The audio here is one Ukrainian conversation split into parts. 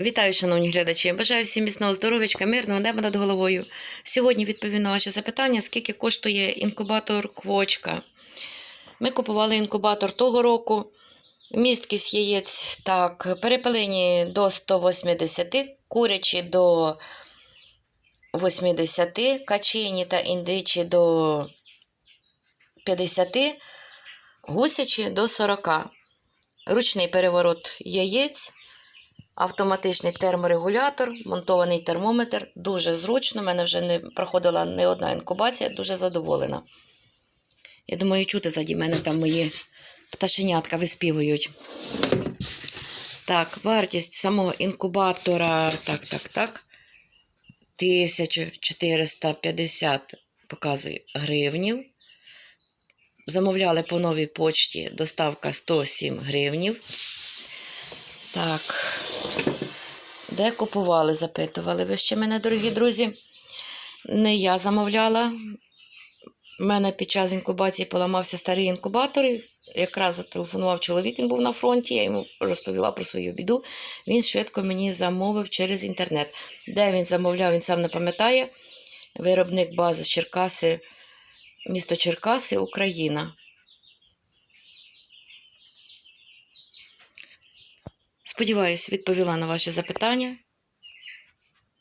Вітаю, шановні глядачі. Бажаю всім міцного здоров'ячка, мирного неба над головою. Сьогодні відповім на ваші запитання, скільки коштує інкубатор квочка. Ми купували інкубатор того року. Місткість яєць так, перепелині до 180, курячі до 80, качині та індичі до 50, гусячі до 40. Ручний переворот яєць. Автоматичний терморегулятор, монтований термометр. Дуже зручно. У мене вже не проходила не одна інкубація, дуже задоволена. Я думаю, чути заді мене там мої пташенятка виспівують. Так, вартість самого інкубатора. Так, так, так. 1450 показує гривнів. Замовляли по новій почті доставка 107 гривнів. Так. Де купували, запитували ви ще мене, дорогі друзі. Не я замовляла. У мене під час інкубації поламався старий інкубатор. Якраз зателефонував чоловік, він був на фронті, я йому розповіла про свою біду. Він швидко мені замовив через інтернет. Де він замовляв, він сам не пам'ятає. Виробник бази Черкаси, місто Черкаси, Україна. Сподіваюсь, відповіла на ваші запитання.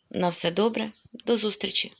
На все добре. До зустрічі!